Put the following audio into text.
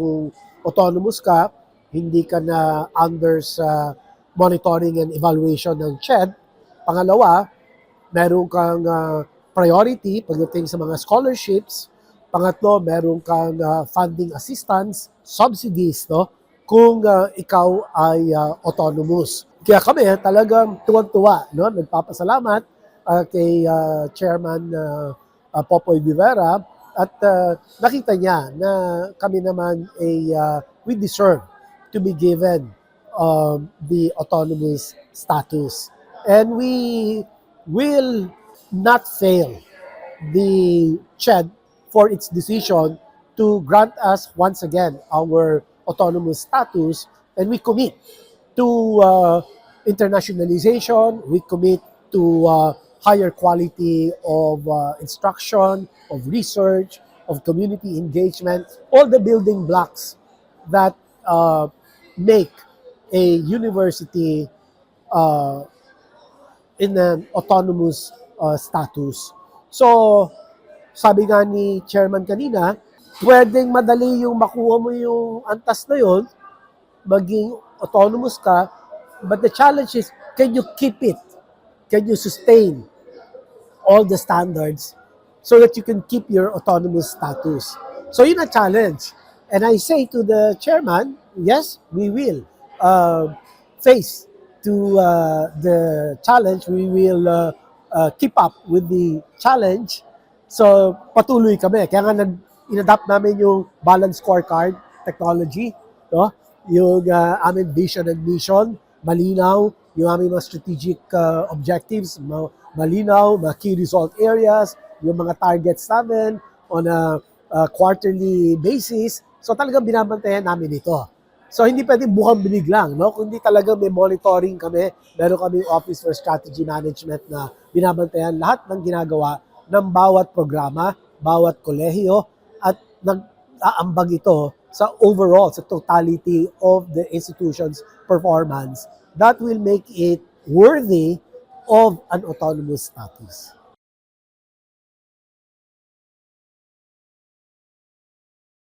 kung autonomous ka, hindi ka na under sa monitoring and evaluation ng CHED. Pangalawa, meron kang ah, priority pagdating sa mga scholarships. Pangatlo, meron kang ah, funding assistance, subsidies, no? Kung ah, ikaw ay ah, autonomous. Kaya kami talagang tuwag-tuwa, no? Nagpapasalamat ah, kay ah, Chairman ah, ah, Popoy Rivera at ah, nakita niya na kami naman ay ah, we deserve to be given um, the autonomous status. And we will not fail the CHED for its decision to grant us once again our autonomous status and we commit to uh, internationalization, we commit to uh, higher quality of uh, instruction, of research, of community engagement, all the building blocks that uh, make a university uh, in an autonomous uh, status. So, sabi nga ni chairman kanina, pwedeng madali yung makuha mo yung antas na yon, maging autonomous ka, but the challenge is, can you keep it? Can you sustain all the standards so that you can keep your autonomous status? So yun ang challenge. And I say to the chairman, yes, we will uh, face to uh, the challenge. We will uh, uh, keep up with the challenge. So patuloy kami. Kaya nga nag inadapt namin yung balance scorecard technology, no? Yung uh, aming vision and mission, malinaw, yung aming mga strategic uh, objectives, ma- malinaw, mga key result areas, yung mga targets namin on a uh, quarterly basis. So talagang binabantayan namin ito. So hindi pwedeng bukang binig lang, no? Kundi talagang may monitoring kami. Meron kami Office for Strategy Management na binabantayan lahat ng ginagawa ng bawat programa, bawat kolehiyo at nag-aambag ito sa overall, sa totality of the institution's performance that will make it worthy of an autonomous status.